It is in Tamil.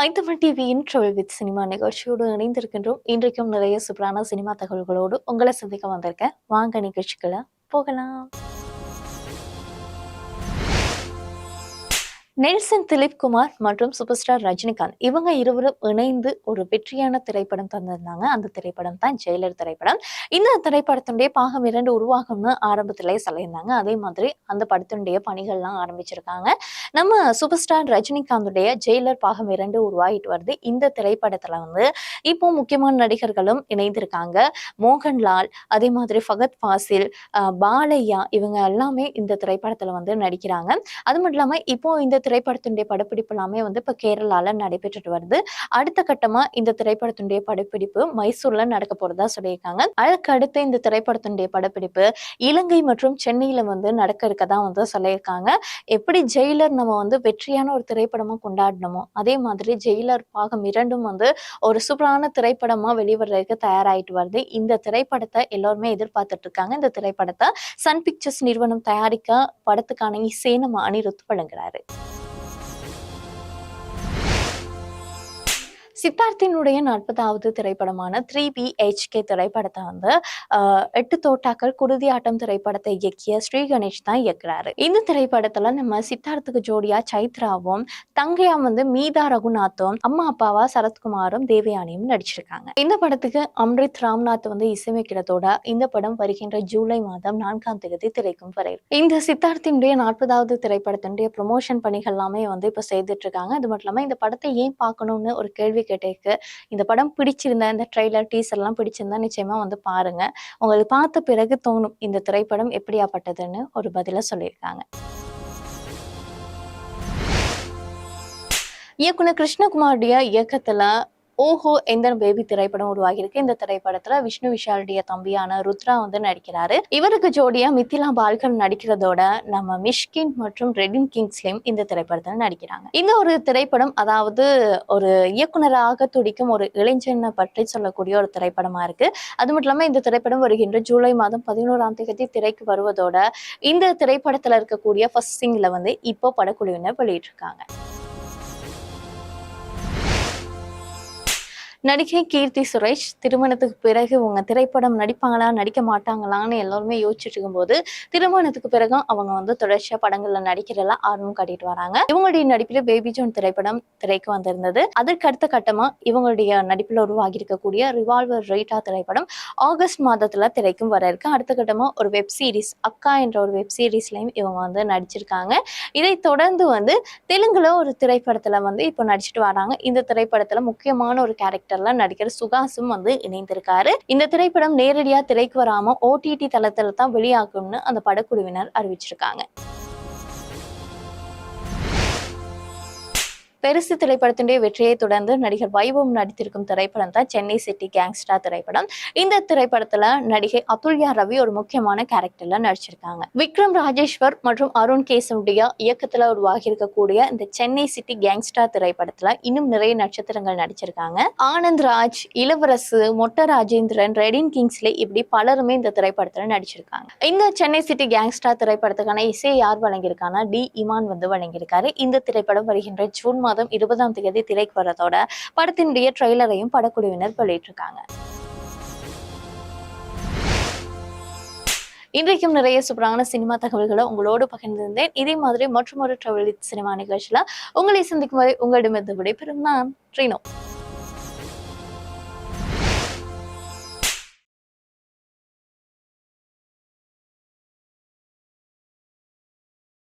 ஐந்தமிழ் டிவியின் இன்ட்ரவல் வித் சினிமா நிகழ்ச்சியோடு இணைந்திருக்கின்றோம். இன்றைக்கும் நிறைய சூப்பரான சினிமா தகவல்களோடு உங்களை சந்திக்க வந்திருக்கேன். வாங்க நிகழ்ச்சிகளை போகலாம். நெல்சன் திலீப் குமார் மற்றும் சூப்பர் ஸ்டார் ரஜினிகாந்த் இவங்க இருவரும் இணைந்து ஒரு வெற்றியான திரைப்படம் தந்திருந்தாங்க. அந்த திரைப்படம் தான் ஜெயிலர் திரைப்படம். இந்த திரைப்படத்தினுடைய பாகம் இரண்டு உருவாகும்னு ஆரம்பத்திலே சொல்லியிருந்தாங்க. அதே மாதிரி அந்த படத்தினுடைய பணிகள்லாம் ஆரம்பிச்சிருக்காங்க. நம்ம சூப்பர் ஸ்டார் ரஜினிகாந்துடைய ஜெயிலர் பாகம் இரண்டு உருவாகிட்டு வருது. இந்த திரைப்படத்துல வந்து இப்போ முக்கியமான நடிகர்களும் இணைந்திருக்காங்க. மோகன்லால் அதே மாதிரி ஃபகத் ஃபாசில் பாலையா இவங்க எல்லாமே இந்த திரைப்படத்துல வந்து நடிக்கிறாங்க. அது மட்டும் இல்லாம இப்போ இந்த திரைப்படத்தினுடைய படப்பிடிப்பு எல்லாமே வந்து இப்போ கேரளால நடைபெற்றுட்டு வருது. அடுத்த கட்டமா இந்த திரைப்படத்தினுடைய படப்பிடிப்பு மைசூர்ல நடக்க போறதா சொல்லியிருக்காங்க. அதுக்கடுத்து இந்த திரைப்படத்தினுடைய படப்பிடிப்பு இலங்கை மற்றும் சென்னையில வந்து நடக்க இருக்கதான் வந்து சொல்லியிருக்காங்க. எப்படி ஜெயிலர் நம்ம வந்து வெற்றியான ஒரு திரைப்படமா கொண்டாடணுமோ? அதே மாதிரி ஜெயிலர் பாகம் இரண்டும் வந்து ஒரு சூப்பரான திரைப்படமா வெளிவரதுக்கு தயாராயிட்டு வருது. இந்த திரைப்படத்தை எல்லாருமே எதிர்பார்த்துட்டு இருக்காங்க இந்த திரைப்படத்தை சன் பிக்சர்ஸ் நிறுவனம் தயாரிக்க படத்துக்கான இசையை நம்ம அனிருத் வழங்குறாரு. சித்தார்த்தினுடைய நாற்பதாவது திரைப்படமான த்ரீ பி ஹெச்கே திரைப்படத்தை வந்து எட்டு தோட்டாக்கள் குருதி ஆட்டம் திரைப்படத்தை இயக்கிய ஸ்ரீ கணேஷ் தான் இயக்குறாரு. இந்த திரைப்படத்துல நம்ம சித்தார்த்துக்கு ஜோடியா சைத்ராவும் தங்கையா வந்து மீதா ரகுநாத்தும் அம்மா அப்பாவா சரத்குமாரும் தேவயானியும் நடிச்சிருக்காங்க. இந்த படத்துக்கு அம்ரித் ராம்நாத் வந்து இசையமைக்கிறதோட இந்த படம் வருகின்ற ஜூலை மாதம் நான்காம் தேதி திரைக்கும் வரை இந்த சித்தார்த்தினுடைய நாற்பதாவது திரைப்படத்தினுடைய ப்ரொமோஷன் பணிகள் எல்லாமே வந்து இப்ப செய்துட்டு இருக்காங்க. அது மட்டும் இல்லாம இந்த படத்தை ஏன் பார்க்கணும்னு ஒரு கேள்வி கேட்டேக்கு. இந்த படம் பிடிச்சிருந்தா இந்த ட்ரெய்லர் டீசர் எல்லாம் பிடிச்சிருந்தா நிச்சயமா வந்து பாருங்க. உங்களுக்கு பார்த்த பிறகு தோணும் இந்த திரைப்படம் எப்படியாப்பட்டதுன்னு ஒரு பதிலாக சொல்லியிருக்காங்க. இயக்குனர் கிருஷ்ணகுமாருடைய இயக்கத்துல ஓஹோ எந்த பேபி திரைப்படம் உருவாகியிருக்கு? இந்த திரைப்படத்துல விஷ்ணு விஷாலுடைய தம்பியான ருத்ரா வந்து நடிக்கிறாரு. இவருக்கு ஜோடியா மித்திலா பால்கன் நடிக்கிறதோட நம்ம மிஷ்கின் மற்றும் ரெடின் கிங்ஸ்லிம் இந்த திரைப்படத்துல நடிக்கிறாங்க. இந்த ஒரு திரைப்படம் அதாவது ஒரு இயக்குனராக துடிக்கும் ஒரு இளைஞனை பற்றி சொல்லக்கூடிய ஒரு திரைப்படமா இருக்கு. அது மட்டும் இல்லாம இந்த திரைப்படம் வருகின்ற ஜூலை மாதம் பதினோராம் தேதி திரைக்கு வருவதோட இந்த திரைப்படத்துல இருக்கக்கூடிய ஃபர்ஸ்ட் சிங்ல வந்து இப்போ படக்குழுவினர் வெளியிட்டிருக்காங்க. நடிகை கீர்த்தி சுரேஷ் திருமணத்துக்கு பிறகு உங்க திரைப்படம் நடிப்பாங்களா நடிக்க மாட்டாங்களான்னு எல்லாருமே யோசிச்சுட்டு இருக்கும்போது திருமணத்துக்கு பிறகும் அவங்க வந்து தொடர்ச்சியா படங்கள்ல நடிக்கிறதெல்லாம் ஆர்வம் காட்டிட்டு வராங்க. இவங்களுடைய நடிப்பில் பேபி ஜோன் திரைப்படம் திரைக்கு வந்திருந்தது. அதற்கு அடுத்த கட்டமா இவங்களுடைய நடிப்பில் உருவாகி இருக்கக்கூடிய ரிவால்வர் ரைட்டா திரைப்படம் ஆகஸ்ட் மாதத்துல திரைக்கும் வர இருக்கு. அடுத்த கட்டமா ஒரு வெப் சீரிஸ் அக்கா என்ற ஒரு வெப் சீரிஸ்லையும் இவங்க வந்து நடிச்சிருக்காங்க. இதை தொடர்ந்து வந்து தெலுங்குல ஒரு திரைப்படத்துல வந்து இப்போ நடிச்சிட்டு வராங்க. இந்த திரைப்படத்துல முக்கியமான ஒரு கேரக்டர் கேரக்டர்ல நடிகர் சுகாசும் வந்து இணைந்திருக்காரு. இந்த திரைப்படம் நேரடியா திரைக்கு வராம ஓடிடி தளத்துல தான் வெளியாகும்னு அந்த படக்குழுவினர் அறிவிச்சிருக்காங்க. பெருசு திரைப்படத்தினுடைய வெற்றியை தொடர்ந்து நடிகர் வைபவம் நடித்திருக்கும் திரைப்படம் தான் சென்னை சிட்டி கேங்ஸ்டா திரைப்படம். இந்த திரைப்படத்துல நடிகை அதுல்யா ரவி ஒரு முக்கியமான கேரக்டர்ல நடிச்சிருக்காங்க. விக்ரம் ராஜேஸ்வர் மற்றும் அருண் கேசவுடைய இயக்கத்துல உருவாகி இருக்கக்கூடிய இந்த சென்னை சிட்டி கேங்ஸ்டா திரைப்படத்துல இன்னும் நிறைய நட்சத்திரங்கள் நடிச்சிருக்காங்க. ஆனந்த் ராஜ் இளவரசு மொட்ட ராஜேந்திரன் ரெடின் கிங்ஸ்லே இப்படி பலருமே இந்த திரைப்படத்துல நடிச்சிருக்காங்க. இந்த சென்னை சிட்டி கேங்ஸ்டா திரைப்படத்துக்கான இசையை யார் வழங்கியிருக்காங்கன்னா டி இமான் வந்து வழங்கியிருக்காரு. இந்த திரைப்படம் வருகின்ற ஜூன் மாதம் மாதம் இருபதாம் தேதி திரைக்கு வரதோட படத்தினுடைய ட்ரெய்லரையும் படக்குழுவினர் வெளியிட்டிருக்காங்க. இன்றைக்கும் நிறைய சூப்பரான சினிமா தகவல்களை உங்களோடு பகிர்ந்திருந்தேன். இதே மாதிரி மற்றும் ஒரு ட்ராவல் சினிமா நிகழ்ச்சியில் உங்களை சந்திக்கும் வரை உங்களிடமிருந்து விடைபெறும் நான் ட்ரீனோ